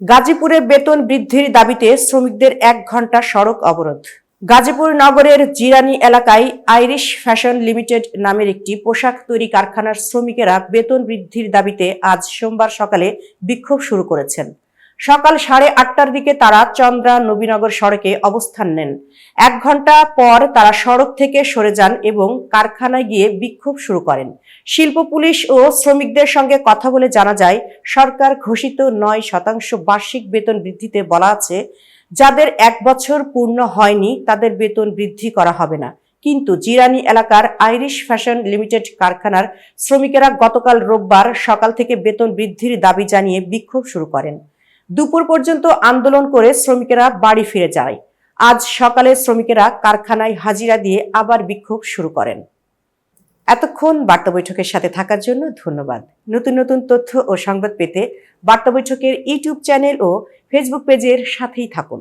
গাজীপুরে বেতন বৃদ্ধির দাবিতে শ্রমিকদের এক ঘণ্টা সড়ক অবরোধ। গাজীপুর নগরের জিরানি এলাকায় আইরিশ ফ্যাশন লিমিটেড নামের একটি পোশাক তৈরি কারখানার শ্রমিকেরা বেতন বৃদ্ধির দাবিতে আজ সোমবার সকালে বিক্ষোভ শুরু করেছেন। সকাল সাড়ে আটটার দিকে তারা চন্দ্রা নবীনগর সড়কে অবস্থান নেন। এক ঘণ্টা পর তারা সড়ক থেকে সরে যান এবং কারখানায় গিয়ে বিক্ষোভ শুরু করেন। শিল্প পুলিশ ও শ্রমিকদের সঙ্গে কথা বলে জানা যায়, সরকার ঘোষিত নয় শতাংশ বার্ষিক বেতন বৃদ্ধিতে বলা আছে, যাদের এক বছর পূর্ণ হয়নি তাদের বেতন বৃদ্ধি করা হবে না। কিন্তু জিরানি এলাকার আইরিশ ফ্যাশন লিমিটেড কারখানার শ্রমিকেরা গতকাল রোববার সকাল থেকে বেতন বৃদ্ধির দাবি জানিয়ে বিক্ষোভ শুরু করেন। দুপুর পর্যন্ত আন্দোলন করে শ্রমিকেরা বাড়ি ফিরে যায়। আজ সকালে শ্রমিকেরা কারখানায় হাজিরা দিয়ে আবার বিক্ষোভ শুরু করেন। এতক্ষণ বার্তা বৈঠকের সাথে থাকার জন্য ধন্যবাদ। নতুন নতুন তথ্য ও সংবাদ পেতে বার্তা বৈঠকের ইউটিউব চ্যানেল ও ফেসবুক পেজের সাথেই থাকুন।